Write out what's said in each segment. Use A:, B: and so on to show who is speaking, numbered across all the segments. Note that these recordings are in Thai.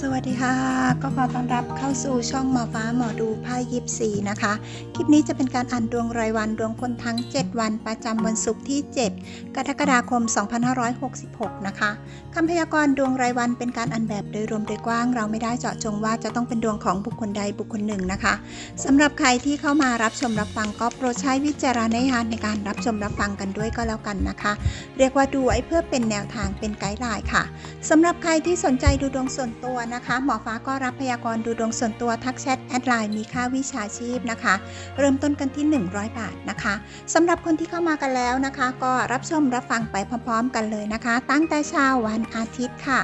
A: สวัสดีค่ะ ก็ขอต้อนรับเข้าสู่ช่องหมอฟ้าหมอดูไพ่ยิปซีนะคะ คลิปนี้จะเป็นการอ่านดวงรายวันดวงคนทั้ง 7 วันประจำวันศุกร์ที่ 7 กรกฎาคม 2566 นะคะคำพยากรณ์ดวงรายวันเป็นการอ่านแบบโดยรวมโดยกว้าง เราไม่ได้เจาะจงว่าจะต้องเป็นดวงของบุคคลใดบุคคลหนึ่งนะคะสำหรับใครที่เข้ามารับชมรับฟังก็โปรดใช้วิจารณญาณในการรับชมรับฟังกันด้วยก็แล้วกันนะคะ เรียกว่าดูไว้เพื่อเป็นแนวทางเป็นไกด์ไลน์ค่ะสำหรับใครที่สนใจดูดวงส่วนตัวนะคะหมอฟ้าก็รับพยากรณ์ดูดวงส่วนตัวทักแชทแอดไลน์มีค่าวิชาชีพนะคะ เริ่มต้นกันที่ 100 บาทนะคะสำหรับคนที่เข้ามากันแล้วนะคะ ก็รับชมรับฟังไปพร้อม ๆ กันเลยนะคะ ตั้งแต่เช้าวันอาทิตย์ค่ะ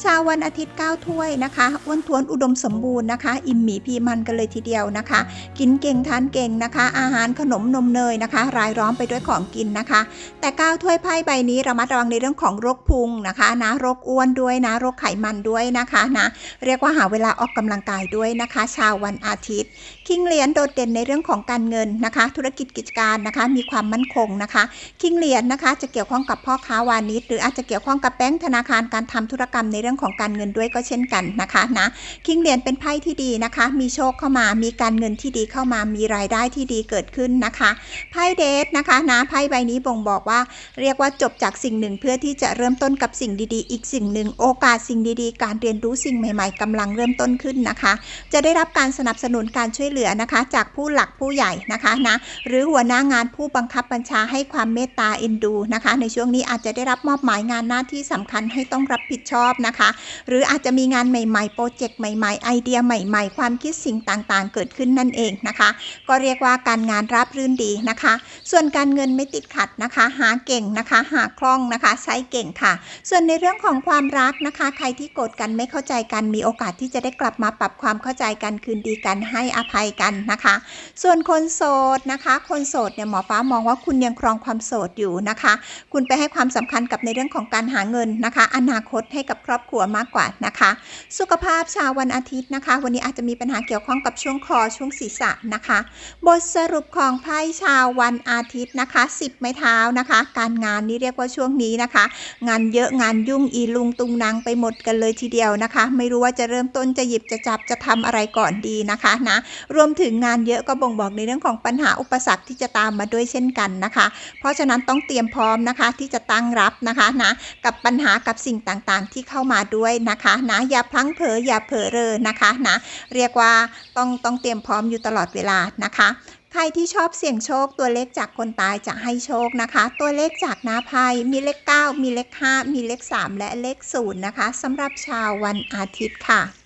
A: เช้าวันอาทิตย์9ถ้วยนะคะอ้วนท้วนอุดมสมบูรณ์นะคะ อิ่มหมีพีมันกันเลยทีเดียวนะคะ กินเก่งทานเก่งนะคะ อาหารขนมนมเนยนะคะ รายล้อมไปด้วยของกินนะคะ แต่ก้าถ้วยไพ่ใบนี้ระมัดระวังในเรื่องของโรคพุงนะคะนะโรคอ้วนด้วยนะโรคไขมันด้วยนะคะนะ เรียกว่าหาเวลาออกกำลังกายด้วยนะคะ ชาววันอาทิตย์ คิงเหรียญโดดเด่นในเรื่องของการเงินนะคะ ธุรกิจกิจการนะคะ มีความมั่นคงนะคะ คิงเหรียญนะคะ จะเกี่ยวข้องกับพ่อค้าวานิชหรืออาจจะเกี่ยวข้องกับแบงก์ธนาคารการทำธุรกรรมในเรื่องของการเงินด้วยก็เช่นกันนะคะนะคิงเหรียญเป็นไพ่ที่ดีนะคะ มีโชคเข้ามามีการเงินที่ดีเข้ามามีรายได้ที่ดีเกิดขึ้นนะคะไพ่เดทนะคะนะไพ่ใบนี้บ่งบอกว่า เรียกว่าจบจากสิ่งหนึ่งเพื่อที่จะเริ่มต้นกับสิ่งดีๆ อีกสิ่งหนึ่งโอกาสสิ่งดีๆ การเรียนรู้สิ่งใหม่ ๆกำลังเริ่มต้นขึ้นนะคะ จะได้รับการสนับสนุนการช่วยเหลือนะคะ จากผู้หลักผู้ใหญ่นะคะนะหรือหัวหน้างานผู้บังคับบัญชาให้ความเมตตาเอ็นดูนะคะ ในช่วงนี้อาจจะได้รับมอบหมายงานหน้าที่สำคัญให้ต้องรับผิดชอบนะคะ หรืออาจจะมีงานใหม่ๆโปรเจกต์ใหม่ๆไอเดียใหม่ ๆ ความคิดสิ่งต่างๆ เกิดขึ้นนั่นเองนะคะ ก็เรียกว่าการงานราบรื่นดีนะคะ ส่วนการเงินไม่ติดขัดนะคะ หาเก่งนะคะ หาคล่องนะคะ ใช้เก่งค่ะ ส่วนในเรื่องของความรักนะคะ ใครที่โกรธกันไม่เข้าใจกัน มีโอกาสที่จะได้กลับมาปรับความเข้าใจกันคืนดีกันให้อภัยกันนะคะ ส่วนคนโสดนะคะ คนโสดเนี่ยหมอฟ้ามองว่าคุณยังครองความโสดอยู่นะคะ คุณไปให้ความสำคัญกับในเรื่องของการหาเงินนะคะ อนาคตให้กับครอบครัวมากกว่านะคะ สุขภาพชาววันอาทิตย์นะคะ วันนี้อาจจะมีปัญหาเกี่ยวข้องกับช่วงคอช่วงศีรษะนะคะ บทสรุปของไพ่ชาววันอาทิตย์นะคะ 10 ไม้เท้านะคะ การงานนี่เรียกว่าช่วงนี้นะคะ งานเยอะงานยุ่งอีลุงตุงนางไปหมดกันเลยทีเดียวนะคะไม่รู้ว่าจะเริ่มต้นจะหยิบจะจับจะทำอะไรก่อนดีนะคะนะรวมถึงงานเยอะก็บ่งบอกในเรื่องของปัญหาอุปสรรคที่จะตามมาด้วยเช่นกันนะคะ เพราะฉะนั้นต้องเตรียมพร้อมนะคะที่จะตั้งรับนะคะนะกับปัญหากับสิ่งต่างๆ ที่เข้ามาด้วยนะคะนะอย่าพลั้งเผลออย่าเผลอเรอนะคะนะเรียกว่าต้องต้องเตรียมพร้อมอยู่ตลอดเวลานะคะ ใครที่ชอบเสี่ยงโชคตัวเลขจากคนตายจะให้โชคนะคะ ตัวเลขจากนาภัยมีเลข 9 มีเลข 5 มีเลข 3 และเลข0นะคะสำหรับชาววันอาทิตย์ค่ะ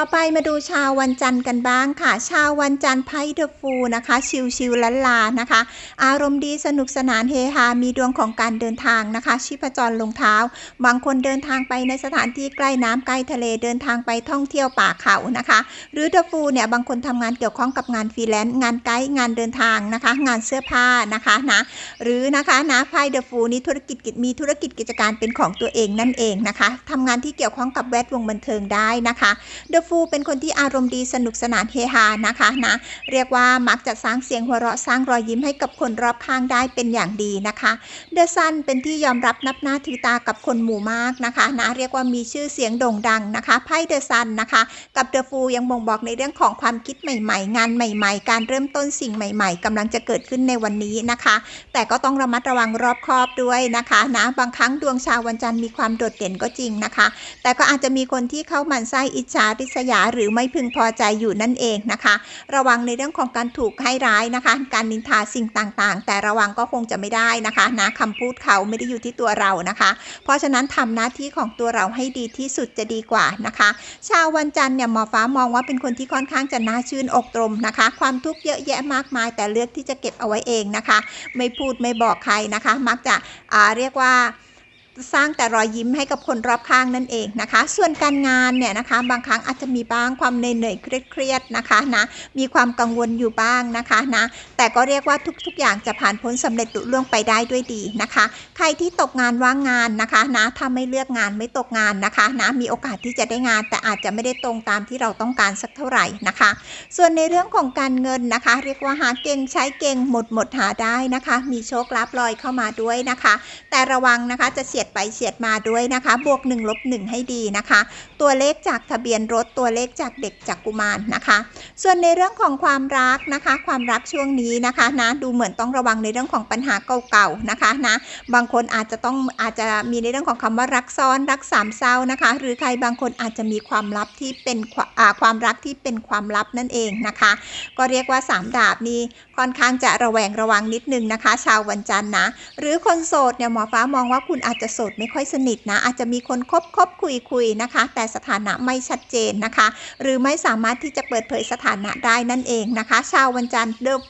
A: ต่อไปมาดูชาววันจันทร์กันบ้างค่ะ ชาววันจันทร์ไพ่เดอะฟูนะคะ ชิวชิวลันลานะคะ อารมณ์ดีสนุกสนานเฮฮา มีดวงของการเดินทางนะคะ ชีพจรลงเท้า บางคนเดินทางไปในสถานที่ใกล้น้ำใกล้ทะเลเดินทางไปท่องเที่ยวป่าเขานะคะ หรือเดอะฟูเนี่ยบางคนทำงานเกี่ยวข้องกับงานฟรีแลนซ์งานไกด์งานเดินทางนะคะ งานเสื้อผ้านะคะนะหรือนะคะนะไพ่เดอะฟูนี้ธุรกิจกิจมีธุรกิจกิจการเป็นของตัวเองนั่นเองนะคะทำงานที่เกี่ยวข้องกับแวดวงบันเทิงได้นะคะเดอะฟูเป็นคนที่อารมณ์ดีสนุกสนานเฮฮานะคะนะเรียกว่ามักจะสร้างเสียงหัวเราะสร้างรอยยิ้มให้กับคนรอบข้างได้เป็นอย่างดีนะคะเดอะซันเป็นที่ยอมรับนับหน้าถือตากับคนหมู่มากนะคะนะเรียกว่ามีชื่อเสียงโด่งดังนะคะไพ่เดอะซันนะคะกับเดอะฟูยังบ่งบอกในเรื่องของความคิดใหม่ๆ งานใหม่ ๆ การเริ่มต้นสิ่งใหม่ ๆกำลังจะเกิดขึ้นในวันนี้นะคะ แต่ก็ต้องระมัดระวังรอบคอบด้วยนะคะนะบางครั้งดวงชาววันจันทร์มีความโดดเด่นก็จริงนะคะ แต่ก็อาจจะมีคนที่เข้าหมันไส้อิจฉาริษยาหรือไม่พึงพอใจอยู่นั่นเองนะคะ ระวังในเรื่องของการถูกให้ร้ายนะคะ การนินทาสิ่งต่างๆ แต่ระวังก็คงจะไม่ได้นะคะนะคำพูดเขาไม่ได้อยู่ที่ตัวเรานะคะ เพราะฉะนั้นทำหน้าที่ของตัวเราให้ดีที่สุดจะดีกว่านะคะ ชาววันจันทร์เนี่ยหมอฟ้ามองว่าเป็นคนที่ค่อนข้างจะน่าชื่นอกตรมนะคะ ความทุกข์เยอะแยะมากมาย แต่เลือกที่จะเก็บเอาไว้เองนะคะ ไม่พูดไม่บอกใครนะคะ มักจะเรียกว่า สร้างแต่รอยยิ้มให้กับคนรอบข้างนั่นเองนะคะ ส่วนการงานเนี่ยนะคะบางครั้งอาจจะมีบ้างความเหนื่อยเครียดๆนะคะนะมีความกังวลอยู่บ้างนะคะนะแต่ก็เรียกว่าทุกๆ อย่างจะผ่านพ้นสำเร็จลุล่วงไปได้ด้วยดีนะคะ ใครที่ตกงานว่างงานนะคะนะถ้าไม่เลือกงานไม่ตกงานนะคะนะมีโอกาสที่จะได้งาน แต่อาจจะไม่ได้ตรงตามที่เราต้องการสักเท่าไหร่นะคะ ส่วนในเรื่องของการเงินนะคะ เรียกว่าหาเก่งใช้เก่งหมดหมดหาได้นะคะ มีโชคลาภลอยเข้ามาด้วยนะคะ แต่ระวังนะคะจะเสียดดไปเฉียดมาด้วยนะคะ บวก1ลบ1ให้ดีนะคะ ตัวเลขจากทะเบียนรถตัวเลขจากเด็กจากกุมารนะคะ ส่วนในเรื่องของความรักนะคะ ความรักช่วงนี้นะคะนะดูเหมือนต้องระวังในเรื่องของปัญหาเก่าๆนะคะนะบางคนอาจจะต้องอาจจะมีในเรื่องของคำว่ารักซ้อนรักสามเศร้านะคะ หรือใครบางคนอาจจะมีความลับที่เป็นความรักที่เป็นความลับนั่นเองนะคะ ก็เรียกว่า 3 ดาบนี้ค่อนข้างจะระแวงระวังนิดนึงนะคะ ชาววันจันทร์นะ หรือคนโสดเนี่ยหมอฟ้ามองว่าคุณอาจจะสดไม่ค่อยสนิทนะ อาจจะมีคนคบคบคุยคุยนะคะ แต่สถานะไม่ชัดเจนนะคะ หรือไม่สามารถที่จะเปิดเผยสถานะได้นั่นเองนะคะ ชาววันจันทร์เดิม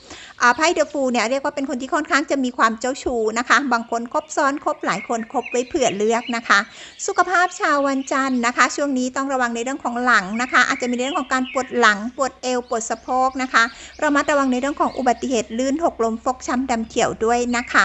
A: ไพ่เดอะฟูเนี่ยเรียกว่าเป็นคนที่ค่อนข้างจะมีความเจ้าชู้นะคะ บางคนคบซ้อนคบหลายคนคบไว้เผื่อเลือกนะคะ สุขภาพชาววันจันทร์นะคะ ช่วงนี้ต้องระวังในเรื่องของหลังนะคะ อาจจะมีเรื่องของการปวดหลังปวดเอวปวดสะโพกนะคะระมัดระวังในเรื่องของอุบัติเหตุลื่นหกล้มฟกช้ำดำเขียวด้วยนะคะ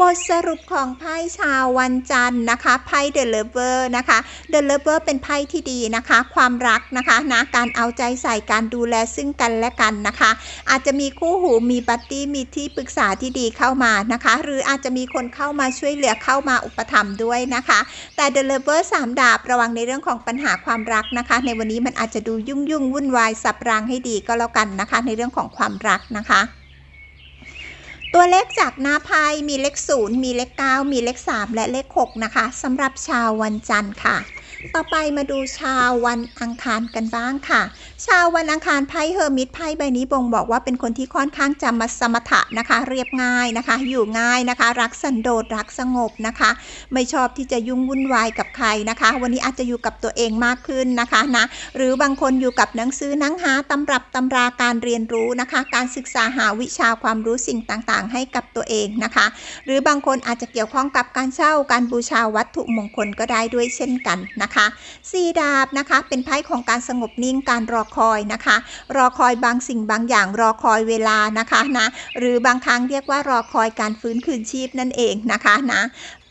A: บทสรุปของไพ่ชาววันจันทร์นะคะไพ่เดอะเลเวอร์นะคะเดอะเลเวอร์เป็นไพ่ที่ดีนะคะ ความรักนะคะนะการเอาใจใส่การดูแลซึ่งกันและกันนะคะ อาจจะมีคู่หูมีบัตตี้มีที่ปรึกษาที่ดีเข้ามานะคะ หรืออาจจะมีคนเข้ามาช่วยเหลือเข้ามาอุปถัมภ์ด้วยนะคะ แต่เดลเวอร์สามดาบระวังในเรื่องของปัญหาความรักนะคะ ในวันนี้มันอาจจะดูยุ่งยุ่งวุ่นวายสับรางให้ดีก็แล้วกันนะคะ ในเรื่องของความรักนะคะตัวเลขจากหน้าไพ่มีเลข 0 มีเลข 9 มีเลข 3 และเลข 6 นะคะสำหรับชาววันจันทร์ค่ะ ต่อไปมาดูชาววันอังคารกันบ้างค่ะ ชาววันอังคารไพ่เฮอร์มิตไพ่ใบนี้บ่งบอกว่าเป็นคนที่ค่อนข้างจะมาสมถะนะคะ เรียบง่ายนะคะ อยู่ง่ายนะคะ รักสันโดษรักสงบนะคะ ไม่ชอบที่จะยุ่งวุ่นวายกับใครนะคะ วันนี้อาจจะอยู่กับตัวเองมากขึ้นนะคะนะหรือบางคนอยู่กับหนังสือหนังหาตำรับตำราการเรียนรู้นะคะ การศึกษาหาวิชาความรู้สิ่งต่างๆ ให้กับตัวเองนะคะ หรือบางคนอาจจะเกี่ยวข้องกับการเช่าการบูชาวัตถุมงคลก็ได้ด้วยเช่นกันนะคะสีดาบนะคะ เป็นไพ่ของการสงบนิ่งการรอคอยนะคะ รอคอยบางสิ่งบางอย่างรอคอยเวลานะคะนะหรือบางครั้งเรียกว่ารอคอยการฟื้นคืนชีพนั่นเองนะคะนะ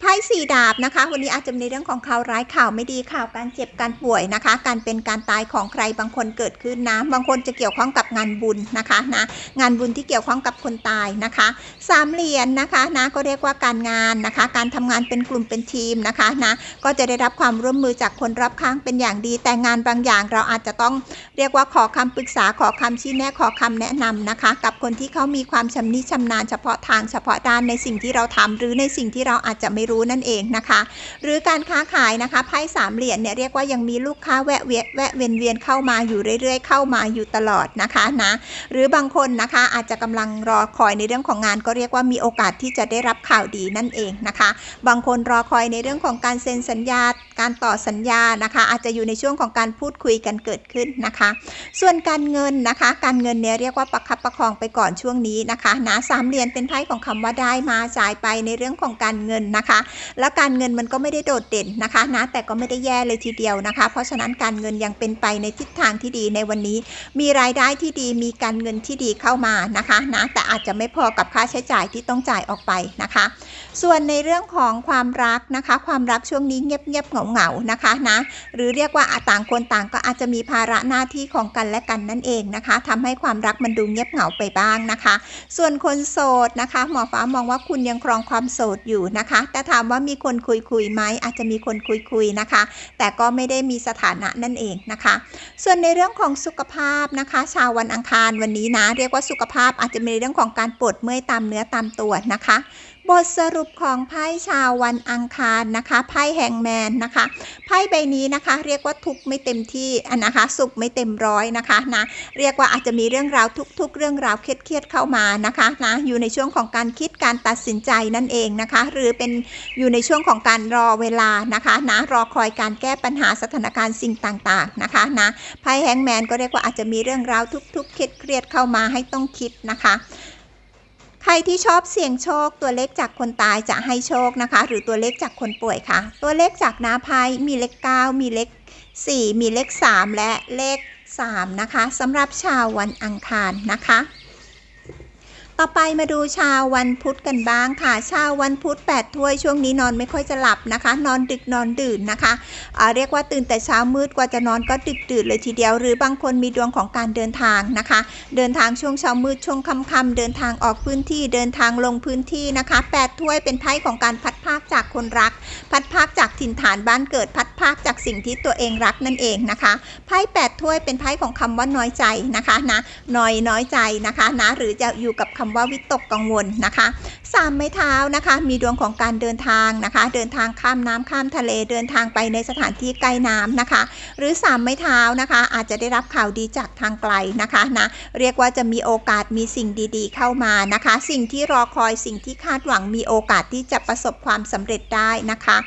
A: ไพ่สี่ดาบนะคะ วันนี้อาจจะมีเรื่องของข่าวร้ายข่าวไม่ดีข่าวการเจ็บการป่วยนะคะ การเป็นการตายของใครบางคนเกิดขึ้นนะ บางคนจะเกี่ยวข้องกับงานบุญนะคะนะงานบุญที่เกี่ยวข้องกับคนตายนะคะสามเหรียญนนะคะนะก็เรียกว่าการงานนะคะ การทำงานเป็นกลุ่มเป็นทีมนะคะนะก็จะได้รับความร่วมมือจากคนรับข้างเป็นอย่างดี แต่งานบางอย่างเราอาจจะต้องเรียกว่าขอคำปรึกษาขอคำชี้แนะขอคำแนะนำนะคะ กับคนที่เขามีความชำนิชำนาญเฉพาะทางเฉพาะด้านในสิ่งที่เราทำหรือในสิ่งที่เราอาจจะไม่รู้นั่นเองนะคะ หรือการค้าขายนะคะไพ่สามเหรียญเนี่ยเรียกว่ายังมีลูกค้าแวะเวียนแวะเวียนเวียนเข้ามาอยู่เรื่อยๆ เข้ามาอยู่ตลอดนะคะนะหรือบางคนนะคะอาจจะกำลังรอคอยในเรื่องของงาน ก็เรียกว่ามีโอกาสที่จะได้รับข่าวดีนั่นเองนะคะ บางคนรอคอยในเรื่องของการเซ็นสัญญาการต่อสัญญานะคะ อาจจะอยู่ในช่วงของการพูดคุยกันเกิดขึ้นนะคะ ส่วนการเงินนะคะ การเงินเนี่ยเรียกว่าประคับประคองไปก่อนช่วงนี้นะคะนะสามเหรียญเป็นไพ่ของคำว่าได้มาจ่ายไปในเรื่องของการเงินนะคะแล้วการเงินมันก็ไม่ได้โดดเด่นนะคะนะแต่ก็ไม่ได้แย่เลยทีเดียวนะคะ เพราะฉะนั้นการเงินยังเป็นไปในทิศทางที่ดีในวันนี้ มีรายได้ที่ดีมีการเงินที่ดีเข้ามานะคะนะแต่อาจจะไม่พอกับค่าใช้จ่ายที่ต้องจ่ายออกไปนะคะ ส่วนในเรื่องของความรักนะคะ ความรักช่วงนี้เงียบๆเหงาๆนะคะนะหรือเรียกว่าต่างคนต่างก็อาจจะมีภาระหน้าที่ของกันและกันนั่นเองนะคะทำให้ความรักมันดูเงียบเหงาไปบ้างนะคะ ส่วนคนโสดนะคะหมอฟ้ามองว่าคุณยังครองความโสดอยู่นะคะ แต่ถามว่ามีคนคุยคุยไหมอาจจะมีคนคุยคุยนะคะ แต่ก็ไม่ได้มีสถานะนั่นเองนะคะ ส่วนในเรื่องของสุขภาพนะคะ ชาววันอังคารวันนี้นะ เรียกว่าสุขภาพอาจจะมีเรื่องของการปวดเมื่อยตามเนื้อตามตัวนะคะ บทสรุปของไพ่ชาววันอังคารนะคะไพ่แฮงแมนนะคะไพ่ใบนี้นะคะเรียกว่าทุกไม่เต็มที่อันนะคะสุขไม่เต็มร้อยนะคะนะเรียกว่าอาจจะมีเรื่องราวทุก ๆ เรื่องราวเครียดๆเข้ามานะคะนะอยู่ในช่วงของการคิดการตัดสินใจนั่นเองนะคะ หรือเป็นอยู่ในช่วงของการรอเวลานะคะนะรอคอยการแก้ปัญหาสถานการณ์สิ่งต่างๆนะคะนะไพ่แฮงแมนก็เรียกว่าอาจจะมีเรื่องราวทุกๆเครียดๆเข้ามาให้ต้องคิดนะคะ ใครที่ชอบเสี่ยงโชค ตัวเลขจากคนตายจะให้โชคนะคะ หรือตัวเลขจากคนป่วยค่ะ ตัวเลขจากน้าพายมีเลข 9 มีเลข 4 มีเลข 3 และเลข 3 นะคะสำหรับชาววันอังคารนะคะ ต่อไปมาดูชาววันพุธกันบ้างค่ะ ชาววันพุธ8ถ้วยช่วงนี้นอนไม่ค่อยจะหลับนะคะ นอนดึกนอนดื่นนะคะอ่าเรียกว่าตื่นแต่เช้ามืดกว่าจะนอนก็ดึกดื่นเลยทีเดียว หรือบางคนมีดวงของการเดินทางนะคะ เดินทางช่วงเช้ามืดช่วงค่ำๆเดินทางออกพื้นที่เดินทางลงพื้นที่นะคะ8ถ้วยเป็นไพ่ของการพัดภาคจากคนรัก พัดภาคจากถิ่นฐานบ้านเกิดพัดภาคจากสิ่งที่ตัวเองรักนั่นเองนะคะไพ่8ถ้วยเป็นไพ่ของคำว่าน้อยใจนะคะนะน้อยน้อยใจนะคะนะหรือจะอยู่กับคำว่าวิตกกังวลนะคะสามไม้เท้านะคะ มีดวงของการเดินทางนะคะ เดินทางข้ามน้ำข้ามทะเลเดินทางไปในสถานที่ใกล้น้ำนะคะ หรือสามไม้เท้านะคะ อาจจะได้รับข่าวดีจากทางไกลนะคะนะเรียกว่าจะมีโอกาสมีสิ่งดีๆ เข้ามานะคะ สิ่งที่รอคอยสิ่งที่คาดหวังมีโอกาสที่จะประสบความสำเร็จได้นะคะ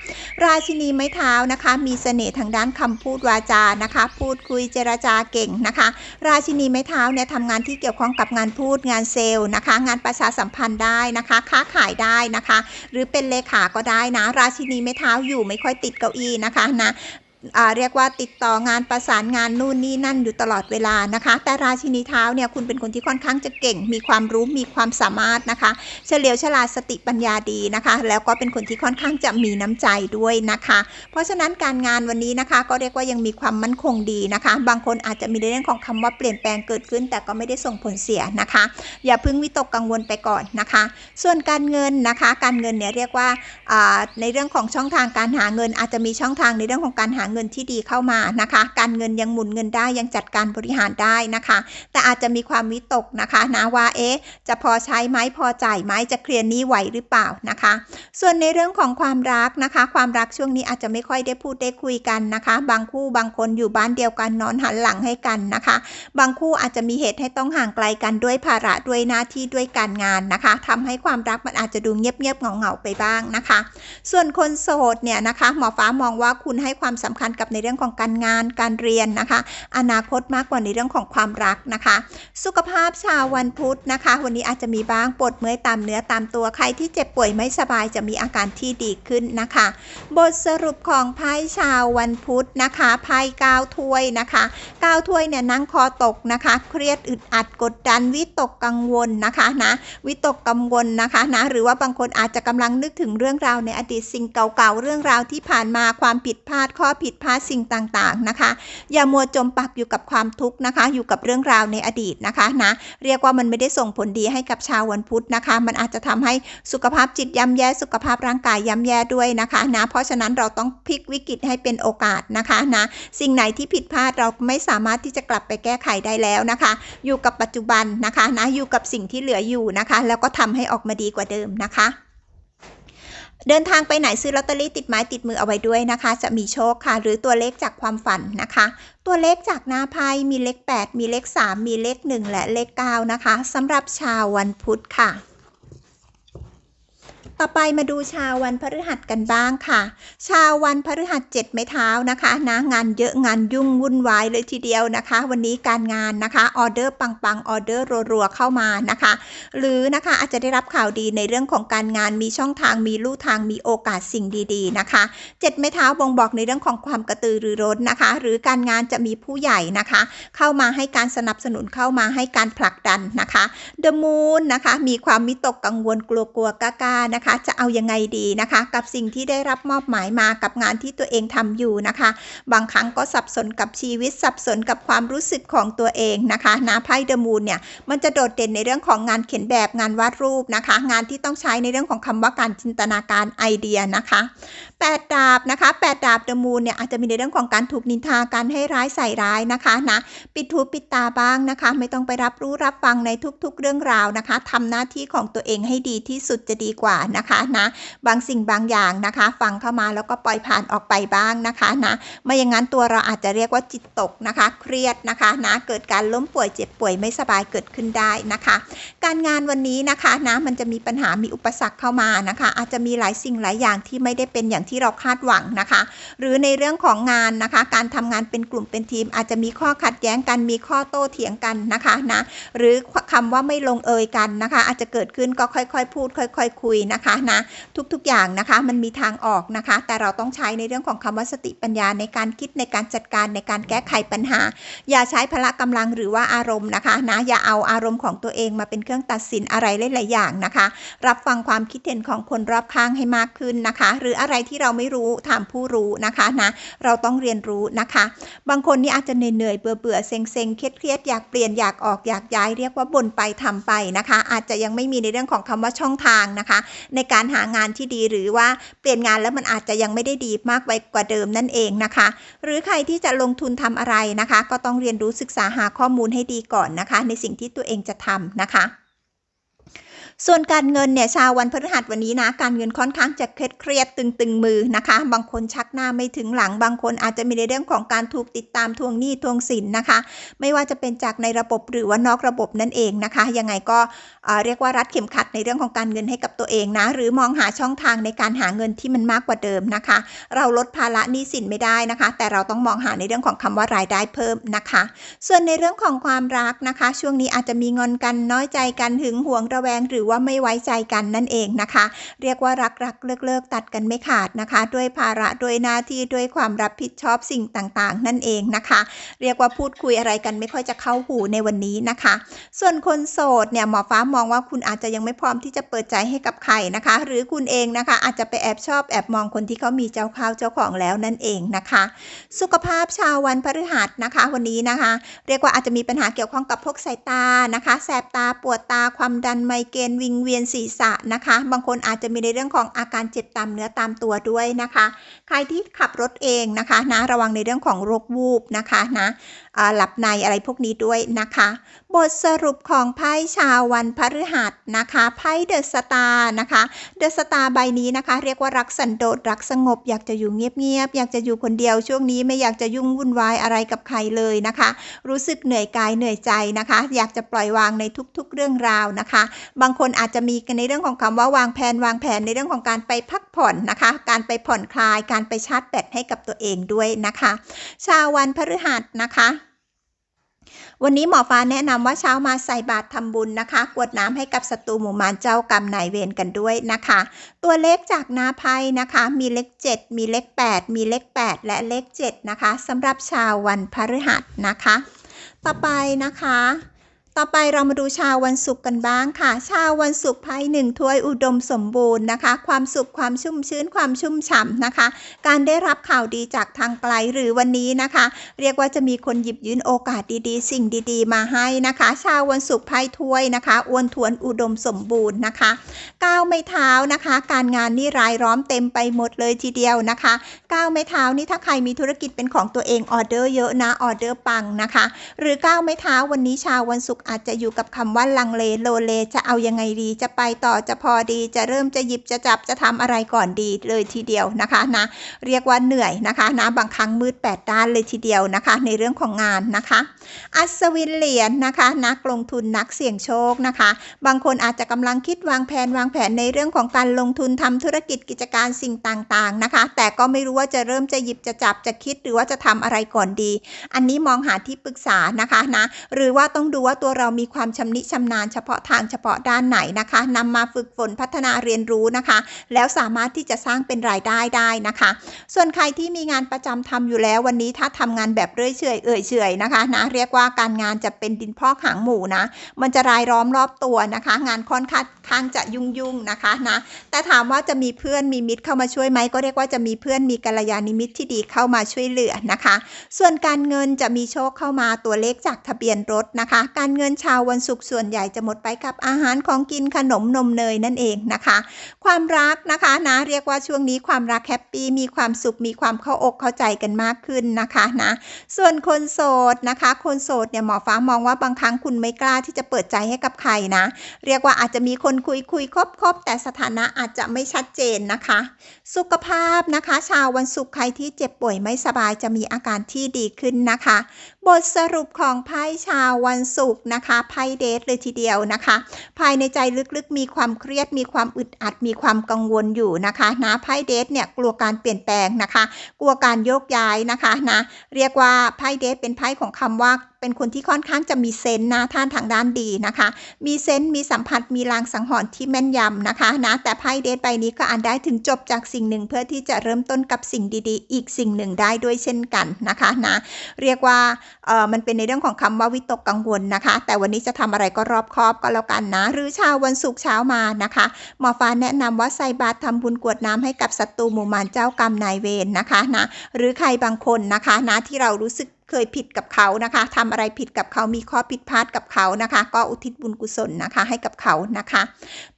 A: ราชินีไม้เท้านะคะ มีเสน่ห์ทางด้านคำพูดวาจานะคะ พูดคุยเจรจาเก่งนะคะ ราชินีไม้เท้าเนี่ยทำงานที่เกี่ยวข้องกับงานพูดงานเซลล์นะคะงานประชาสัมพันธ์ได้นะคะ ค้าขายได้นะคะ หรือเป็นเลขาก็ได้นะ ราชินีไม้เท้าอยู่ไม่ค่อยติดเก้าอี้นะคะนะ เรียกว่าติดต่องานประสานงานนู่นนี่นั่นอยู่ตลอดเวลานะคะ แต่ราชินีเท้าเนี่ยคุณเป็นคนที่ค่อนข้างจะเก่ง มีความรู้มีความสามารถนะคะ เฉลียวฉลาดสติปัญญาดีนะคะ แล้วก็เป็นคนที่ค่อนข้างจะมีน้ำใจด้วยนะคะ เพราะฉะนั้นการงานวันนี้นะคะ ก็เรียกว่ายังมีความมั่นคงดีนะคะ บางคนอาจจะมีในเรื่องของคำว่าเปลี่ยนแปลงเกิดขึ้น แต่ก็ไม่ได้ส่งผลเสียนะคะ อย่าเพิ่งวิตกกังวลไปก่อนนะคะ ส่วนการเงินนะคะ การเงินเนี่ยเรียกว่าอ่าในเรื่องของช่องทางการหาเงิน อาจจะมีช่องทางในเรื่องของการหาเงินที่ดีเข้ามานะคะ การเงินยังหมุนเงินได้ยังจัดการบริหารได้นะคะ แต่อาจจะมีความวิตกนะคะนะว่าเอ๊ะจะพอใช้ไหมพอจ่ายไหมจะเคลียร์นี้ไหวหรือเปล่านะคะ ส่วนในเรื่องของความรักนะคะ ความรักช่วงนี้อาจจะไม่ค่อยได้พูดได้คุยกันนะคะ บางคู่บางคนอยู่บ้านเดียวกันนอนหันหลังให้กันนะคะ บางคู่อาจจะมีเหตุให้ต้องห่างไกลกันด้วยภาระด้วยหน้าที่ด้วยการงานนะคะทำให้ความรักมันอาจจะดูเงียบๆเหงาๆไปบ้างนะคะ ส่วนคนโสดเนี่ยนะคะ หมอฟ้ามองว่าคุณให้ความสำคัญกับในเรื่องของการงานการเรียนนะคะ อนาคตมากกว่าในเรื่องของความรักนะคะ สุขภาพชาววันพุธนะคะ วันนี้อาจจะมีบ้างปวดเมื่อยตามเนื้อตามตัวใครที่เจ็บป่วยไม่สบายจะมีอาการที่ดีขึ้นนะคะ บทสรุปของไพ่ชาววันพุธนะคะไพ่ก้าถ้วยนะคะก้าถ้วยเนี่ยนั่งคอตกนะคะ เครียดอึดอัดกดดันวิตกกังวลนะคะนะวิตกกังวลนะคะนะหรือว่าบางคนอาจจะกำลังนึกถึงเรื่องราวในอดีตสิ่งเก่าๆเรื่องราวที่ผ่านมาความผิดพลาดข้อผิดพลาดสิ่งต่างๆนะคะ อย่ามัวจมปักอยู่กับความทุกข์นะคะ อยู่กับเรื่องราวในอดีตนะคะนะเรียกว่ามันไม่ได้ส่งผลดีให้กับชาววันพุธนะคะ มันอาจจะทำให้สุขภาพจิตย่ำแย่สุขภาพร่างกายย่ำแย่ด้วยนะคะนะเพราะฉะนั้นเราต้องพลิกวิกฤตให้เป็นโอกาสนะคะนะสิ่งไหนที่ผิดพลาดเราไม่สามารถที่จะกลับไปแก้ไขได้แล้วนะคะ อยู่กับปัจจุบันนะคะนะอยู่กับสิ่งที่เหลืออยู่นะคะ แล้วก็ทำให้ออกมาดีกว่าเดิมนะคะ เดินทางไปไหนซื้อลอตเตอรี่ติดไม้ติดมือเอาไว้ด้วยนะคะ จะมีโชคค่ะ หรือตัวเลขจากความฝันนะคะ ตัวเลขจากหน้าไพ่มีเลข 8 มีเลข 3 มีเลข 1 และเลข 9 นะคะสำหรับชาววันพุธค่ะ ต่อไปมาดูชาววันพฤหัสกันบ้างค่ะ ชาววันพฤหัสเจ็ดไม้เท้านะคะนะงานเยอะงานยุ่งวุ่นวายเลยทีเดียวนะคะ วันนี้การงานนะคะออเดอร์ปังๆออเดอร์รัวๆเข้ามานะคะ หรือนะคะอาจจะได้รับข่าวดีในเรื่องของการงานมีช่องทางมีลู่ทางมีโอกาสสิ่งดีๆนะคะเจ็ดไม้เท้าบ่งบอกในเรื่องของความกระตือรือร้นนะคะ หรือการงานจะมีผู้ใหญ่นะคะ เข้ามาให้การสนับสนุนเข้ามาให้การผลักดันนะคะเดอะมูนนะคะมีความมิตกกังวลกลัวกลัวกล้าๆนะคะจะเอายังไงดีนะคะ กับสิ่งที่ได้รับมอบหมายมากับงานที่ตัวเองทำอยู่นะคะ บางครั้งก็สับสนกับชีวิตสับสนกับความรู้สึกของตัวเองนะคะนาไพ่เดอะมูนเนี่ยมันจะโดดเด่นในเรื่องของงานเขียนแบบงานวาดรูปนะคะ งานที่ต้องใช้ในเรื่องของคำว่าการจินตนาการไอเดียนะคะ แปดดาบนะคะแปดดาบเดอะมูนเนี่ยอาจจะมีในเรื่องของการถูกนินทาการให้ร้ายใส่ร้ายนะคะนะปิดหูปิดตาบ้างนะคะ ไม่ต้องไปรับรู้รับฟังในทุกๆเรื่องราวนะคะทำหน้าที่ของตัวเองให้ดีที่สุดจะดีกว่านะคะนะบางสิ่งบางอย่างนะคะ ฟังเข้ามาแล้วก็ปล่อยผ่านออกไปบ้างนะคะนะไม่อย่างนั้นตัวเราอาจจะเรียกว่าจิตตกนะคะ เครียดนะคะนะเกิดการล้มป่วยเจ็บป่วยไม่สบายเกิดขึ้นได้นะคะ การงานวันนี้นะคะนะมันจะมีปัญหามีอุปสรรคเข้ามานะคะ อาจจะมีหลายสิ่งหลายอย่างที่ไม่ได้เป็นอย่างที่ที่เราคาดหวังนะคะ หรือในเรื่องของงานนะคะ การทำงานเป็นกลุ่มเป็นทีมอาจจะมีข้อขัดแย้งกันมีข้อโต้เถียงกันนะคะนะหรือ คำว่าไม่ลงเอยกันนะคะ อาจจะเกิดขึ้นก็ค่อยๆ พูด ค่อยๆคุยนะคะนะทุกๆอย่างนะคะ มันมีทางออกนะคะ แต่เราต้องใช้ในเรื่องของคำว่าสติปัญญาในการคิดในการจัดการในการแก้ไขปัญหา อย่าใช้พละกำลังหรือว่าอารมณ์นะคะนะอย่าเอาอารมณ์ของตัวเองมาเป็นเครื่องตัดสินอะไรหลายๆอย่างนะคะ รับฟังความคิดเห็นของคนรอบข้างให้มากขึ้นนะคะ หรืออะไรที่เราไม่รู้ถามผู้รู้นะคะนะเราต้องเรียนรู้นะคะ บางคนนี่อาจจะเหนื่อยเบื่อเบื่อเซ็งเซ็งเครียดเครียดอยากเปลี่ยนอยากออกอยากย้ายเรียกว่าบ่นไปทำไปนะคะ อาจจะยังไม่มีในเรื่องของคำว่าช่องทางนะคะ ในการหางานที่ดีหรือว่าเปลี่ยนงานแล้วมันอาจจะยังไม่ได้ดีมากไปกว่าเดิมนั่นเองนะคะ หรือใครที่จะลงทุนทำอะไรนะคะ ก็ต้องเรียนรู้ศึกษาหาข้อมูลให้ดีก่อนนะคะ ในสิ่งที่ตัวเองจะทำนะคะ ส่วนการเงินเนี่ยชาววันพฤหัสวันนี้นะ การเงินค่อนข้างจะเครียดเครียดตึงตึงมือนะคะ บางคนชักหน้าไม่ถึงหลัง บางคนอาจจะมีในเรื่องของการถูกติดตามทวงหนี้ทวงสินนะคะ ไม่ว่าจะเป็นจากในระบบหรือว่านอกระบบนั่นเองนะคะ ยังไงก็เรียกว่ารัดเข็มขัดในเรื่องของการเงินให้กับตัวเองนะ หรือมองหาช่องทางในการหาเงินที่มันมากกว่าเดิมนะคะ เราลดภาระหนี้สินไม่ได้นะคะ แต่เราต้องมองหาในเรื่องของคำว่ารายได้เพิ่มนะคะ ส่วนในเรื่องของความรักนะคะ ช่วงนี้อาจจะมีงอนกันน้อยใจกันหึงหวงระแวงหรือว่าไม่ไว้ใจกันนั่นเองนะคะ เรียกว่ารักรักเลิกเลิกตัดกันไม่ขาดนะคะ ด้วยภาระด้วยหน้าที่ด้วยความรับผิดชอบสิ่งต่างๆ นั่นเองนะคะ เรียกว่าพูดคุยอะไรกันไม่ค่อยจะเข้าหูในวันนี้นะคะ ส่วนคนโสดเนี่ยหมอฟ้ามองว่าคุณอาจจะยังไม่พร้อมที่จะเปิดใจให้กับใครนะคะ หรือคุณเองนะคะอาจจะไปแอบชอบแอบมองคนที่เขามีเจ้าข้าวเจ้าของแล้วนั่นเองนะคะ สุขภาพชาววันพฤหัสนะคะ วันนี้นะคะ เรียกว่าอาจจะมีปัญหาเกี่ยวข้องกับพวกสายตานะคะ แสบตาปวดตาความดันไมเกรนวิงเวียนศีรษะนะคะ บางคนอาจจะมีในเรื่องของอาการเจ็บตามเนื้อตามตัวด้วยนะคะ ใครที่ขับรถเองนะคะนะระวังในเรื่องของโรควูบนะคะนะหลับในอะไรพวกนี้ด้วยนะคะ บทสรุปของไพ่ชาววันพฤหัสนะคะไพ่เดอะสตาร์นะคะเดอะสตาร์ใบนี้นะคะ เรียกว่ารักสันโดษรักสงบ อยากจะอยู่เงียบๆอยากจะอยู่คนเดียวช่วงนี้ไม่อยากจะยุ่งวุ่นวายอะไรกับใครเลยนะคะ รู้สึกเหนื่อยกายเหนื่อยใจนะคะ อยากจะปล่อยวางในทุกๆเรื่องราวนะคะ บางคนอาจจะมีกันในเรื่องของคำว่าวางแผนวางแผนในเรื่องของการไปพักผ่อนนะคะ การไปผ่อนคลายการไปชาร์จแบตให้กับตัวเองด้วยนะคะ ชาววันพฤหัสนะคะ วันนี้หมอฟ้าแนะนำว่าเช้ามาใส่บาตรทำบุญนะคะ กวดน้ำให้กับศัตรูหมู่มารเจ้ากรรมนายเวรกันด้วยนะคะ ตัวเลขจากนาไพ่นะคะ มีเลข 7 มีเลข 8 มีเลข 8 และเลข 7 นะคะสำหรับชาววันพฤหัสนะคะ ต่อไปนะคะ ต่อไปเรามาดูชาววันศุกร์กันบ้างค่ะ ชาววันศุกร์ไพ่หนึ่งถ้วยอุดมสมบูรณ์นะคะ ความสุขความชุ่มชื้นความชุ่มฉ่ำนะคะ การได้รับข่าวดีจากทางไกลหรือวันนี้นะคะ เรียกว่าจะมีคนหยิบยื่นโอกาสดีๆ สิ่งดีๆ มาให้นะคะ ชาววันศุกร์ไพ่ถ้วยนะคะอ้วนทวนอุดมสมบูรณ์นะคะก้าวไม่เท้านะคะ การงานนี่รายล้อมเต็มไปหมดเลยทีเดียวนะคะก้าวไม่เท้านี่ถ้าใครมีธุรกิจเป็นของตัวเองออเดอร์เยอะนะออเดอร์ปังนะคะ หรือก้าวไม่เท้าวันนี้ชาววันศุกร์อาจจะอยู่กับคำว่าลังเลโลเลจะเอายังไงดี จะไปต่อจะพอดี จะเริ่มจะหยิบจะจับจะทำอะไรก่อนดีเลยทีเดียวนะคะนะเรียกว่าเหนื่อยนะคะนะบางครั้งมืดแปดด้านเลยทีเดียวนะคะ ในเรื่องของงานนะคะ อัศวินเหรียญนะคะ นักลงทุนนักเสี่ยงโชคนะคะ บางคนอาจจะกำลังคิดวางแผนวางแผนในเรื่องของการลงทุนทำธุรกิจกิจการสิ่งต่างๆนะคะ แต่ก็ไม่รู้ว่าจะเริ่มจะหยิบจะจับจะคิดหรือว่าจะทำอะไรก่อนดี อันนี้มองหาที่ปรึกษานะคะนะหรือว่าต้องดูว่าตัวเรามีความชำนิชำนาญเฉพาะทางเฉพาะด้านไหนนะคะนำมาฝึกฝนพัฒนาเรียนรู้นะคะ แล้วสามารถที่จะสร้างเป็นรายได้ได้นะคะ ส่วนใครที่มีงานประจำทำอยู่แล้ววันนี้ถ้าทำงานแบบเรื่อยเฉยเอื่อยเฉยนะคะนะเรียกว่าการงานจะเป็นดินพอกหางหมูนะมันจะรายล้อมรอบตัวนะคะ งานค่อนข้างจะยุ่งยุ่งๆนะคะนะแต่ถามว่าจะมีเพื่อนมีมิตรเข้ามาช่วยไหมก็เรียกว่าจะมีเพื่อนมีกัลยาณมิตรที่ดีเข้ามาช่วยเหลือนะคะ ส่วนการเงินจะมีโชคเข้ามาตัวเลขจากทะเบียนรถนะคะ การเงินงินชาววันศุกร์ส่วนใหญ่จะหมดไปกับอาหารของกินขนมนมเนยนั่นเองนะคะ ความรักนะคะนะเรียกว่าช่วงนี้ความรักแฮปปี้มีความสุขมีความเข้าอกเข้าใจกันมากขึ้นนะคะนะส่วนคนโสดนะคะ คนโสดเนี่ยหมอฟ้ามองว่าบางครั้งคุณไม่กล้าที่จะเปิดใจให้กับใครนะ เรียกว่าอาจจะมีคนคุยคุยคบคบแต่สถานะอาจจะไม่ชัดเจนนะคะ สุขภาพนะคะ ชาววันศุกร์ใครที่เจ็บป่วยไม่สบายจะมีอาการที่ดีขึ้นนะคะ บทสรุปของไพ่ชาววันศุกร์นะคะไพ่เดทเลยทีเดียวนะคะ ภายในใจลึกๆ มีความเครียด มีความอึดอัด มีความกังวลอยู่นะคะนะไพ่เดทเนี่ยกลัวการเปลี่ยนแปลงนะคะ กลัวการโยกย้ายนะคะนะเรียกว่าไพ่เดทเป็นไพ่ของคำว่าเป็นคนที่ค่อนข้างจะมีเซนส์นะท่านทางด้านดีนะคะ มีเซนส์มีสัมผัสมีลางสังหรณ์ที่แม่นยำนะคะนะแต่ไพ่เดทใบนี้ก็อ่านได้ถึงจบจากสิ่งหนึ่ง เพื่อที่จะเริ่มต้นกับสิ่งดีๆ อีกสิ่งหนึ่งได้ด้วยเช่นกันนะคะนะเรียกว่าเออมันเป็นในเรื่องของคำว่าวิตกกังวลนะคะแต่วันนี้จะทำอะไรก็รอบคอบก็แล้วกันนะ หรือชาววันศุกร์เช้ามานะคะหมอฟ้าแนะนำว่าใส่บาตรทำบุญกวดน้ำให้กับศัตรูหมู่มารเจ้ากรรมนายเวรนะคะนะหรือใครบางคนนะคะนะที่เรารู้สึกเคยผิดกับเขานะคะทำอะไรผิดกับเขามีข้อผิดพลาดกับเขานะคะ ก็อุทิศบุญกุศลนะคะให้กับเขานะคะ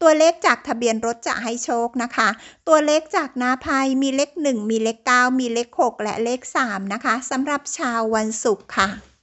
A: ตัวเลขจากทะเบียนรถจะให้โชคนะคะ ตัวเลขจากนาภัยมีเลข 1 มีเลข 9 มีเลข 6 และเลข 3 นะคะสำหรับชาววันศุกร์ค่ะ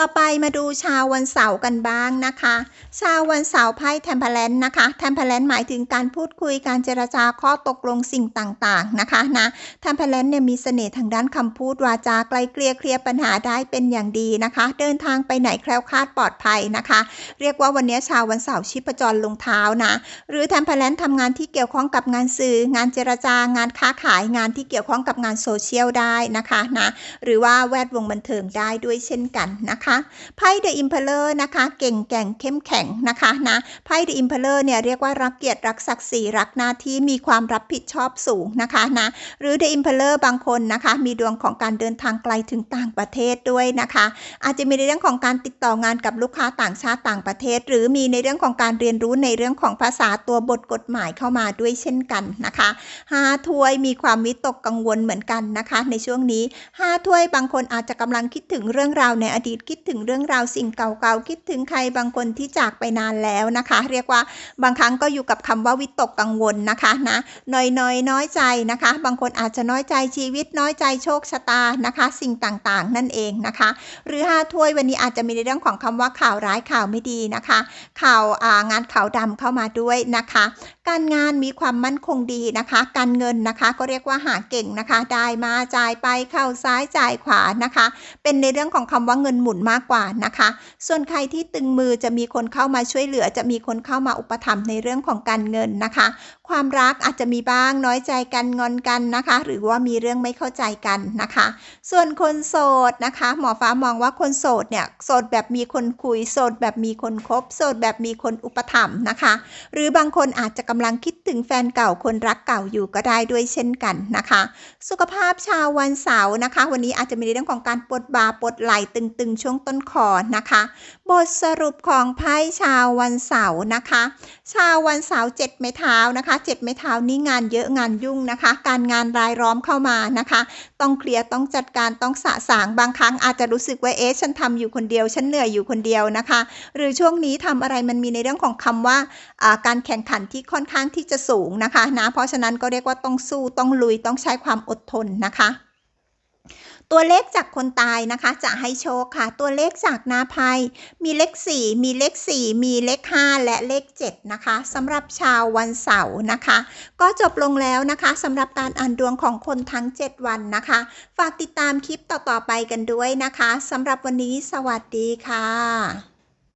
A: ต่อไปมาดูชาววันเสาร์กันบ้างนะคะ ชาววันเสาร์ไพ่แทมเพลนนะคะแทมเพลนหมายถึงการพูดคุยการเจรจาข้อตกลงสิ่งต่างๆนะคะนะแทมเพลนเนี่ยมีเสน่ห์ทางด้านคำพูดวาจาไกลเกลี่ยเคลียร์ปัญหาได้เป็นอย่างดีนะคะ เดินทางไปไหนแคล้วคลาดปลอดภัยนะคะ เรียกว่าวันนี้ชาววันเสาร์ชิปจรลงเท้านะ หรือแทมเพลนทำงานที่เกี่ยวข้องกับงานสื่อ งานเจรจา งานค้าขายงานที่เกี่ยวข้องกับงานโซเชียลได้นะคะนะหรือว่าแวดวงบันเทิงได้ด้วยเช่นกันนะคะไพ่ The Emperor นะคะ เก่งแก่งเข้มแข็งนะคะนะไพ่ The Emperor เนี่ยเรียกว่ารักเกียรติรักศักดิ์ศรีรักหน้าที่มีความรับผิดชอบสูงนะคะนะหรือ The Emperor บางคนนะคะ มีดวงของการเดินทางไกลถึงต่างประเทศด้วยนะคะ อาจจะมีในเรื่องของการติดต่องานกับลูกค้าต่างชาติต่างประเทศ หรือมีในเรื่องของการเรียนรู้ในเรื่องของภาษาตัวบทกฎหมายเข้ามาด้วยเช่นกันนะคะหาถวยมีความวิตกกังวลเหมือนกันนะคะ ในช่วงนี้ห้าถ้วยบางคนอาจจะกำลังคิดถึงเรื่องราวในอดีตคิดดถึงเรื่องราวสิ่งเก่าๆ คิดถึงใครบางคนที่จากไปนานแล้วนะคะ เรียกว่าบางครั้งก็อยู่กับคำว่าวิตกกังวลนะคะนะน้อยน้อยๆน้อยใจนะคะ บางคนอาจจะน้อยใจชีวิตน้อยใจโชคชะตานะคะ สิ่งต่างๆ นั่นเองนะคะ หรือห้าถ้วยวันนี้อาจจะมีในเรื่องของคำว่าข่าวร้ายข่าวไม่ดีนะคะ ข่าวอางานข่าวดำเข้ามาด้วยนะคะ การงานมีความมั่นคงดีนะคะ การเงินนะคะก็เรียกว่าหาเก่งนะคะ ได้มาจ่ายไปเข้าซ้ายจ่ายขวานะคะ เป็นในเรื่องของคำว่าเงินหมุนมากกว่านะคะ ส่วนใครที่ตึงมือจะมีคนเข้ามาช่วยเหลือ จะมีคนเข้ามาอุปถัมภ์ในเรื่องของการเงินนะคะ ความรักอาจจะมีบ้างน้อยใจกันงอนกันนะคะ หรือว่ามีเรื่องไม่เข้าใจกันนะคะ ส่วนคนโสดนะคะ หมอฟ้ามองว่าคนโสดเนี่ยโสดแบบมีคนคุยโสดแบบมีคนคบโสดแบบมีคนอุปถัมภ์นะคะ หรือบางคนอาจจะกำลังคิดถึงแฟนเก่าคนรักเก่าอยู่ก็ได้ด้วยเช่นกันนะคะ สุขภาพชาววันเสาร์นะคะ วันนี้อาจจะมีเรื่องของการปวดบ่าปวดไหล่ตึงๆ ช่วงต้นคอนะคะ บทสรุปของไพ่ชาววันเสาร์นะคะ ชาววันเสาร์เจ็ดไม้เท้านะคะเจ็ดไม้เท้านี่งานเยอะงานยุ่งนะคะ การงานรายล้อมเข้ามานะคะ ต้องเคลียร์ต้องจัดการต้องสะสางบางครั้งอาจจะรู้สึกว่าเอ๊ะฉันทำอยู่คนเดียว ฉันเหนื่อยอยู่คนเดียวนะคะ หรือช่วงนี้ทำอะไรมันมีในเรื่องของคำว่าอ่าการแข่งขันที่ค่อนข้างที่จะสูงนะคะนะเพราะฉะนั้นก็เรียกว่าต้องสู้ต้องลุยต้องใช้ความอดทนนะคะ ตัวเลขจากคนตายนะคะ จะให้โชคค่ะ ตัวเลขจากนาภัย มีเลข 4 มีเลข 4 มีเลข 5 และเลข 7 นะคะสำหรับชาววันเสาร์นะคะ ก็จบลงแล้วนะคะสำหรับการอ่านดวงของคนทั้ง 7 วันนะคะ ฝากติดตามคลิปต่อๆไปกันด้วยนะคะสำหรับวันนี้สวัสดีค่ะ